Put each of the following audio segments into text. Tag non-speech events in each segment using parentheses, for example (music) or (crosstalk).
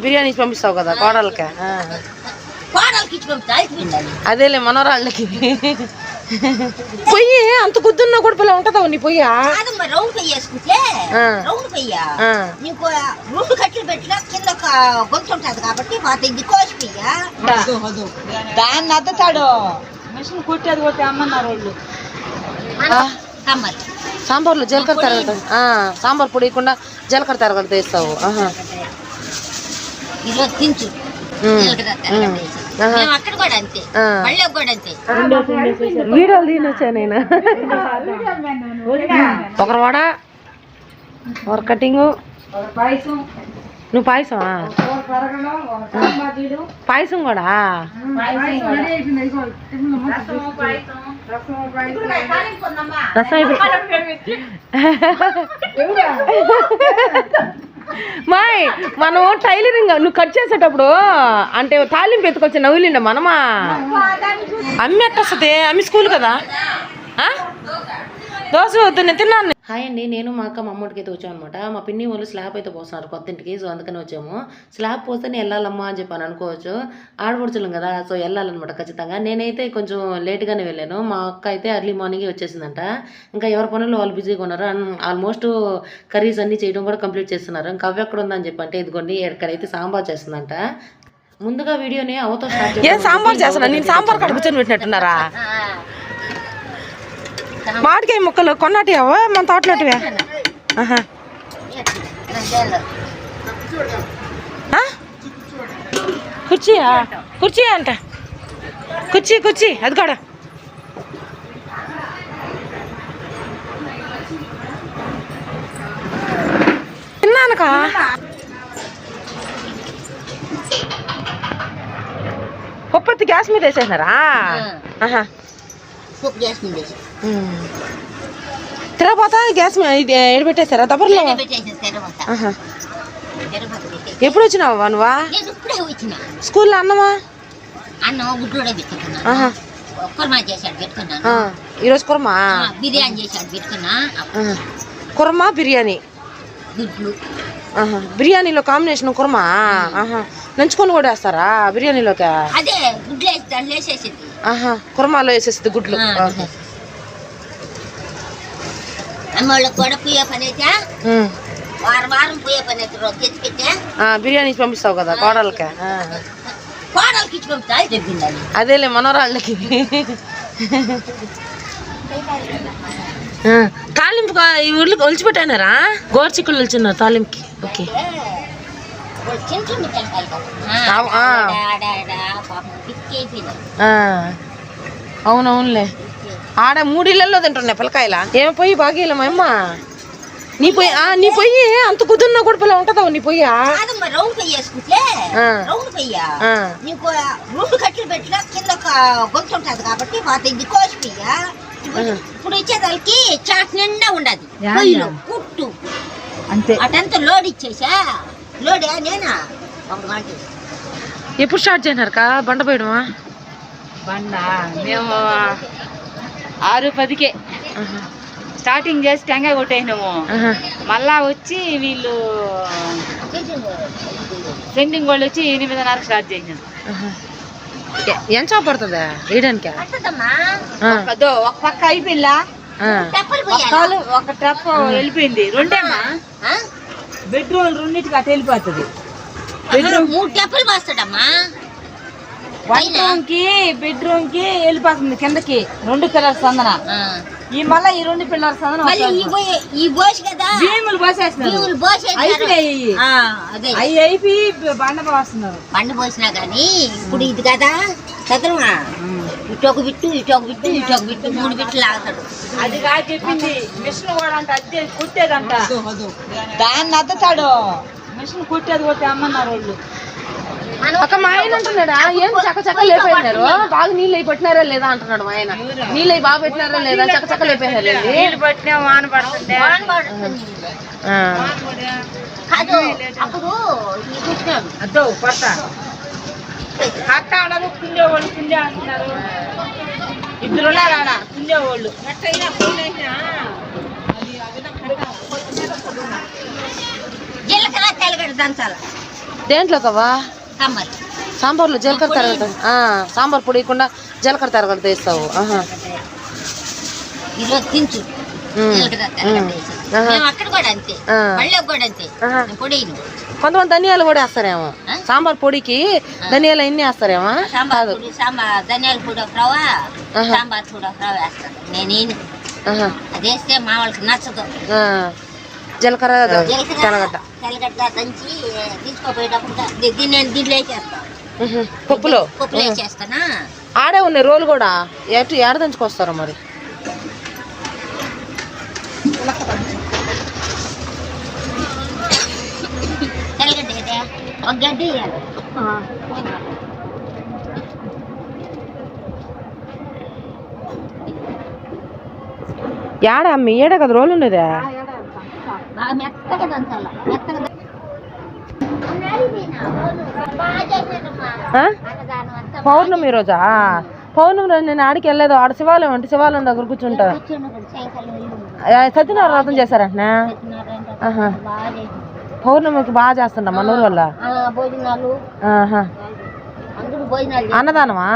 బిర్యానీ ఇచ్చి పంపిస్తావు కదా కోడలకి అదేలే మనోరాళ్ళకి. పొయ్యి అంత గుద్దున్నా కూడా పిల్ల ఉంటుందా నీ పొయ్యా? రౌండ్ పెయ్యి వేసుకుంటే ఆ. రౌండ్ పెయ్య ఆ. నీకు రెండు కట్టెలు పెట్టినా కింద ఒక గొంతు ఉంటుంది కాబట్టి మా ఇది కోసి పెయ్య దాన్ని అద్దతాడు. మిషన్ కుట్టేది కొట్టి అమ్మన్నారు వాళ్ళు. సాంబార్. సాంబార్లో జీలకర్ర తరగదు సాంబార్ పొడి వేయకుండా జీలకర్ర తరగదు వేస్తావు. ఈరోజు తించు వీడియోలు తినొచ్చా నేను? (laughs) ఒకరు వడ ఒకరు కటింగు. నువ్వు పాయసమా పాయసం కూడా? రసం మాయ్ మనం టైలరింగ్ నువ్వు కట్ చేసేటప్పుడు అంటే తాలింపు ఎత్తుకొచ్చి నవ్వులిండ మనమా? అమ్మి ఎట్టొస్తుంది అమ్మి స్కూల్ కదా? ఆ? దోశ వద్దు నేను తిన్నాను. హాయ్ అండి నేను మా అక్క మా అయితే వచ్చాను అనమాట మా పిన్ని వాళ్ళు స్లాబ్ అయితే పోస్తున్నారు కొత్త ఇంటికి సో అందుకని వచ్చాము. స్లాబ్ పోస్తేనే వెళ్ళాలమ్మా అని చెప్పాను అనుకోవచ్చు. ఆడపడుచులం కదా సో వెళ్ళాలన్నమాట ఖచ్చితంగా. నేనైతే కొంచెం లేట్గానే వెళ్ళాను. మా అక్క అయితే ఎర్లీ మార్నింగ్ వచ్చేసిందంట. ఇంకా ఎవరి పనులు వాళ్ళు బిజీగా ఉన్నారు ఆల్మోస్ట్ కర్రీస్ అన్ని చేయడం కూడా కంప్లీట్ చేస్తున్నారు. ఇంకా అవి ఎక్కడ ఉందని చెప్పి అంటే ఇదిగోండి ఎక్కడైతే సాంబార్ చేస్తుందంట. ముందుగా వీడియోని అవతో స్టార్ట్ సాంబార్ చేస్తున్నా నేను సాంబార్ కడ కూర్చొని పెట్టినట్టున్నారా? మామిడికాయ ముక్కలు కొన్నటివా? మన తోటలోటివా? ఆహా. కుర్చీయా కుర్చీ అంట. కుర్చీ కుర్చీ అది కూడా. తిన్నానుకా. పప్పత్తి గ్యాస్ మీద వేసేసినారా? ఆహా. పప్పు చేస్తుంది తిరగపోతా గ్యాస్ దబ్బర్లో తెరవత. ఆహా. తెరవత పెట్టేసి ఎప్పుడు వచ్చినావా నువ్వా స్కూల్లో అన్నమా? అన్నం గుడ్లోనే పెట్టుకున్నాను. ఆహా. కుర్మా చేశాడు పెట్టుకున్నాను. ఆ, ఈరోజు కుర్మా? బిర్యానీ చేశాడు పెట్టుకున్నా. ఆహా. కుర్మా బిర్యానీ? గుడ్లు. బిర్యానీలో కాంబినేషన్ కుర్మా? ఆహా. నంచుకొని కూడా వేస్తారా? బిర్యానీలోకి? అదే గుడ్లు ఆహా కుర్మాలో వేసేస్తుంది గుడ్లు. కూడా పని అయితే. వారం వారం పని అయితే రోజు బిర్యానీ పంపిస్తావు కదా కోడలకి ఇచ్చి అదేలే మనోరాళ్ళకి తాలింపు ఈ ఊర్లో ఒలిచిపెట్టానారా? గోర్చిక్కులు ఒలిచిన్నారు తాలింపుకి. ఓకే. చిన్న చిన్న అవునవునులే. ఆడ మూడిళ్ళల్లో తింటున్నాయి పిల్లకాయల? ఏమి పోయి బాగీల మా అమ్మ. నీ పొయ్యి ఆ, నీ పొయ్యి అంత కుదురున్నా కూడా పిల్ల ఉంటుందా నీ పొయ్యా? రౌండ్ వేసుకుంటే. రౌండ్ పెయ్య? ఆ, నీకు రెండు కట్టెలు పెట్టినా కింద ఒక గొంతు ఉంటుంది కాబట్టి మా ఇది కోసి పెయ్య. ఇప్పుడు ఇచ్చేదానికి చాట్ నిండా ఉండదు. పొయ్యిలో కుట్టు. అంతే. అటంతా లోడ్ ఇచ్చేసా? ఎప్పుడు స్టార్ట్ చేసినారు కా? బండ పోయడమా? బండ. మేము ఆరు పదికే. స్టార్టింగ్ చేసి టెంకాయ కొట్టేసినాము. మళ్ళా వచ్చి వీళ్ళు సెండింగ్ వాళ్ళు వచ్చి ఎనిమిదిన్నర స్టార్ట్ చేసినాం ఆహా. ఎ- ఎంత సేపు పడుతుందా వేయడానికి? ఒక పక్క అయిపోయిందా? ఒక ట్రప్ వెళ్ళిపోయింది. రెండేమా బెడ్రూమ్ రెండింటికి అటు వెళ్ళిపోతుంది. మూడు టెప్పలు పోస్తాడమ్మా. బెడ్రూమ్కి బెడ్రూమ్కి వెళ్ళిపోతుంది కిందకి. రెండు పిల్లర్స్ సందన. ఈ మళ్ళా ఈ రెండు పిల్లర్స్ సందన ఈ బోసి కదా? భీములు పోసేస్తున్నారు. అవి అయిపోయి బండ పోస్తున్నారు. పండు పోసినా కానీ ఇప్పుడు ఇది కదా చదవమా ఇటొక బిట్టు ఇటొక బిట్టు ఇటొక బిట్టు మూడు బిట్లు లాగుతాడు. అది కాదు చెప్పింది. మిషన్ కూడా అంట అద్దె కుట్టేదంట. దాన్ని అద్దతాడు. మిషన్ కుట్టేది కొట్టి అమ్మన్నారు వాళ్ళు. అక్క మా ఆయన అంటున్నాడా? ఏం చక్క చక్క లేపోయినారు బాగా నీళ్ళు అయి పట్టినారా లేదా అంటున్నాడు మా ఆయన. నీళ్ళు అయి బాగా పెట్టినారా లేదా? చక్క చక్క లేపోయినారు ఏంది? నీళ్ళు పట్టినా వాన పడుతుంటే. వాన పడుతుంది. ఆ. కాదు అప్పుడు కుండే అంటున్నారు. ఇద్దరు ఉన్నారు జీలకర్ర దంచాల దేంట్లో కవ్వా? సాంబార్. సాంబార్లో జీలకర్ర తరగత సాంబార్ పొడి వేయకుండా జీలకర్ర తరగత ఈరోజు తించు. అక్కడ కూడా అంతే. మళ్ళీ కూడా అంతే. ఆహా. కొంతమంది ధనియాలు కూడా వేస్తారేమో? సాంబార్ పొడికి ధనియాలు అన్ని వేస్తారేమో. సాంబార్ కాదు. ధనియాల పొడి ఒక రవ్వ. సాంబార్ పొడి ఒక రవ్వ వేస్తాను. నేను. అది వేస్తే మా వాళ్ళకి నచ్చదు. జీలకర్ర తెల్లగడ్డ తెల్లగడ్డ దంచి తీసుకోపోయేటప్పుడు నేను దీంట్లో వేసేస్తాను. పప్పులో? పప్పులో వేసేస్తానా? ఆడే ఉన్నాయి రోలు కూడా. ఎటు ఏడ దంచుకొస్తారు మరి? ఒక గడ్డ ఏడ అమ్మి ఏడ కదా రోలు అంతా పౌర్ణమి రోజా? పౌర్ణమి రోజు నేను ఆడికి వెళ్ళలేదు. ఆడ శివాలయం అంటే శివాలయం దగ్గర కూర్చుంటా. సత్యనారాయణ వ్రతం చేశారంటనా? పౌర్ణమికి బాగా చేస్తుంటా మన ఊరు వల్ల భోజనాలు. అన్నదానమా?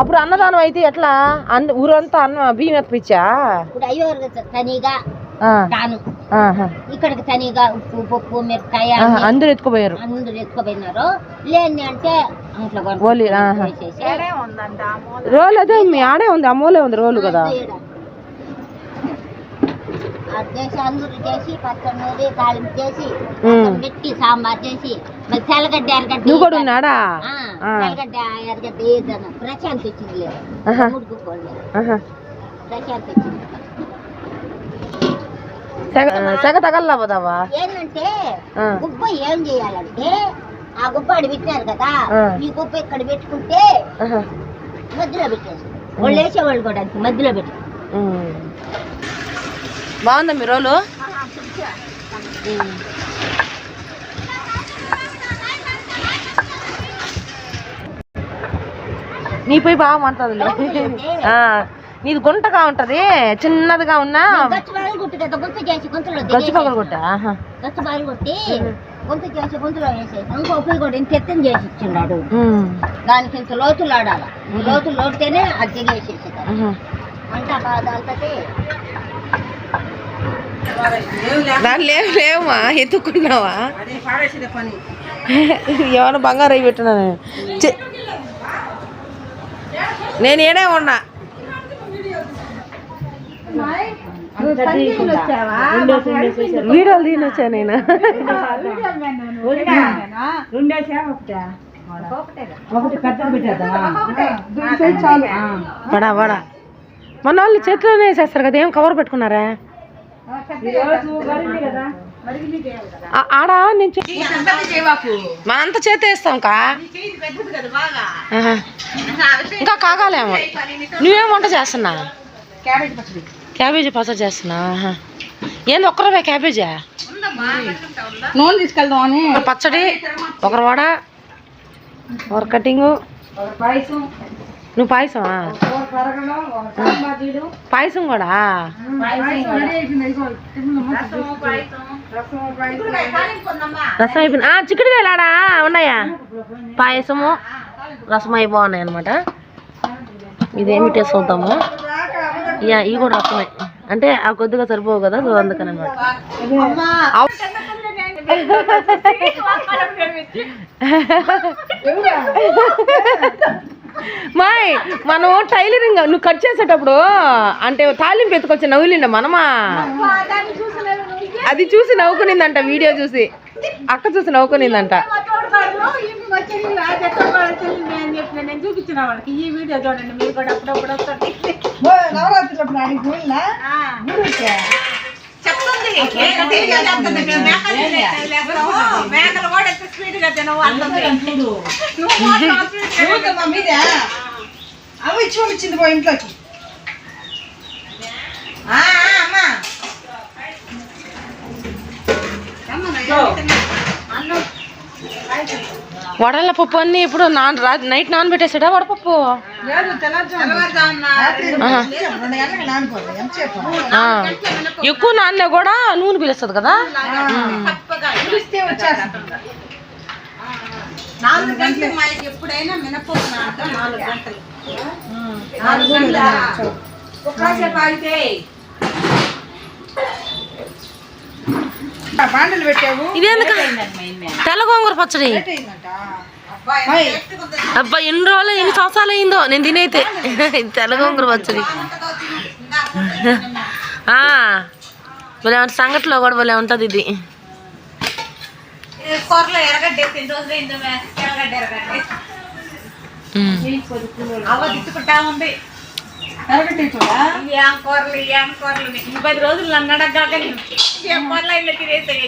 అప్పుడు అన్నదానం అయితే ఎట్లా? అంద ఊరంతా అన్న బియ్యం ఎత్తిపించా ఇప్పుడు అయ్యోరు తనిగా ఆ, తాను ఆహా. ఇక్కడికి తనిగా ఉప్పు పప్పు మిరపకాయ అన్ని అందరూ ఎత్తుకుపోయారు. అందరూ ఎత్తుకుపోయినారు. లేని అంటే రోలు అదే మీ ఆడే ఉంది అమ్మోలే ఉంది రోలు కదా. అది చేసి అందరూ చేసి పచ్చడి తాలింపు చేసి పెట్టి సాంబార్ చేసి మరి తెల్లగడ్డ ఎరగడ్డ నువ్వు కూడా ఉన్నాడా. తెల్లగడ్డ ఎరగడ్డ ఏదన్నా ప్రశాంత్ లేదు ఆహా. ప్రశాంత్ సెగ సెగ తగల్లా పోదావా ఏంటంటే. గుబ్బ ఏం చేయాలంటే ఆ గుబ్బ ఆడ పెట్టినారు కదా. ఈ గుబ్బ ఇక్కడ పెట్టుకుంటే. మధ్యలో పెట్టేసి వాళ్ళు వేసేవాళ్ళు కూడా మధ్యలో పెట్టి. బాగుందా మీ రోలు? నీ పోయి బాగా మంటదిలే ఆ, నీది గుంటగా ఉంటది చిన్నదిగా ఉన్నా. గచ్చు పగలు కొట్టా? గుంత చేసి గుంతలో వేసేసి. ఇంకో పొయ్యి కూడా ఇంత ఎత్తున చేసి ఇచ్చిండాడు. దానికి ఇంత లోతులు ఆడాల లోతులు లోడితేనే అది దిగేసేసి ఉహు. అంతా బాగా దాంతో దాంట్లో లేవు లేవమ్మా ఎత్తుకున్నావా? ఏమన్నా బంగారు అయి పెట్టినా నేను? ఏడే ఉన్నా. వీడియోలు తీని వచ్చా నేను? పడా పడా. మన వాళ్ళు చేతిలోనే వేసేస్తారు కదా ఏం కవర్ పెట్టుకున్నారా? ఆడ నేను మనంతా చేతి వేస్తాం కా. ఇంకా కాగాలేమో. నువ్వేం వంట చేస్తున్నా క్యాబేజ్ పచ్చడి. చేస్తున్నా. ఏంది ఒక్కరవే క్యాబేజా? నూనె తీసుకెళ్దాం అని. పచ్చడి ఒకరు వడ ఒక కటింగు. నువ్వు పాయసమా పాయసం కూడా పాయసం పాయసం రసం అయిపోయింది ఆ, చిక్కుడుకాయలు ఆడా? ఉన్నాయా? పాయసము రసం అయిపోన్నాయి అనమాట ఇదేమి టేస్ట్ అవుతాము యా ఇవి కూడా రసమే. అంటే ఆ కొద్దిగా సరిపోవు కదా సో అందుకని అనమాట (laughs) మాయ్ మనం టైలరింగ్ నువ్వు కట్ చేసేటప్పుడు అంటే తాలింపు ఎత్తుకొచ్చి నవ్వులిండ మనమా? అది చూసి నవ్వుకునిందంట వీడియో చూసి. అక్క చూసి నవ్వుకునిందంట. నేను చూపించిన వాళ్ళకి ఈ వీడియో చూడండి మీరు కూడా అప్పుడప్పుడు వస్తుంది మేకలు కూడా ఎంత స్పీడ్గా తినవు అవి ఇచ్చి పంపించింది పో ఇంట్లోకి. అమ్మా. వడల పప్పు అన్ని ఇప్పుడు నాన్ రా- నైట్ నానబెట్టేసాడా వడపప్పు. ఎక్కువ నాన్న కూడా నూనె పిలుస్తుంది కదా? నాలుగు గంటలు ఎప్పుడైనా మినపప్పు నానటం నాలుగు గంటలు నాలుగు గంటలు? ఒక్కసేపు ఆగితే. బాండలు పెట్టావు? ఇదేందుక? తెల్ల గోంగూర పచ్చడి. అబ్బా ఎన్ని రోజులు ఎన్ని సంవత్సరాలు అయిందో? నేను తినైతే. తెల్ల గోంగూర పచ్చడి. ఆ, భలే ఉంటుంది. సంగట్లో కూడా భలే ఉంటుంది ఇది. ఎరగడ్డ ఏం కూరలు ఏం కూరలు రోజులు నన్ను ఏం కూరలు తినేసాయి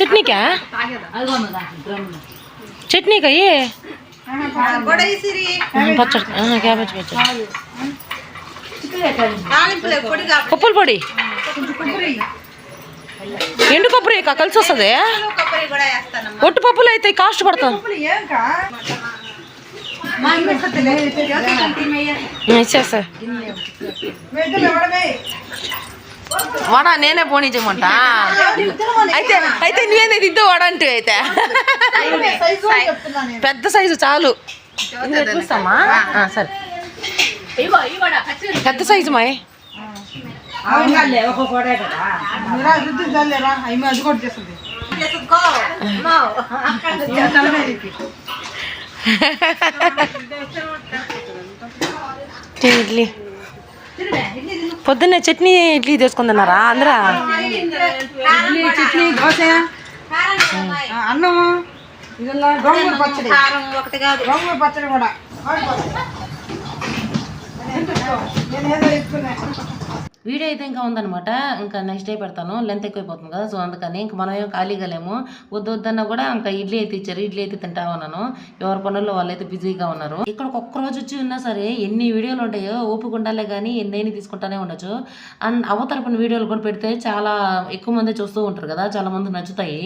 చట్నీకా? చట్నీకా ఇసిరి పచ్చడి. క్యాబేజ్ పచ్చడి. పొడి ఎండు కొబ్బరి కలిసి వస్తుంది? ఒట్టు పప్పులు అయితే కాస్ట్ పడుతుంది వాడా నేనే పోనీ చేయమంటా? అయితే అయితే నువ్వేనే దిద్దు వడ అంటే అయితే. పెద్ద సైజు చాలు. చూస్తామా? సరే. పెద్ద సైజు మాయ్. చేస్తుంది ఇడ్లీ. పొద్దున్నే చట్నీ ఇడ్లీ తీసుకుందన్నారా అందరా? ఇడ్లీ చట్నీ దోశ అన్నం గోంగూర పచ్చడి. గోంగూర పచ్చడి కూడా. వీడియో అయితే ఇంకా ఉందన్నమాట. ఇంకా నెక్స్ట్ డే పెడతాను. లెంత్ ఎక్కువైపోతుంది కదా సో అందుకని ఇంకా మనం ఏం ఖాళీగా లేము. వద్దు వద్దన్నా కూడా ఇంకా ఇడ్లీ అయితే ఇచ్చారు. ఇడ్లీ అయితే తింటా ఉన్నాను. ఎవరి పనుల్లో వాళ్ళైతే బిజీగా ఉన్నారు. ఇక్కడ ఒక్క రోజు వచ్చి ఉన్నా సరే ఎన్ని వీడియోలు ఉంటాయో ఓపిక ఉండాలే కానీ ఎన్నైనా తీసుకుంటానే ఉండొచ్చు. అండ్ అవతరపున వీడియోలు కూడా పెడితే చాలా ఎక్కువ మంది చూస్తూ ఉంటారు కదా చాలా మంది నచ్చుతాయి.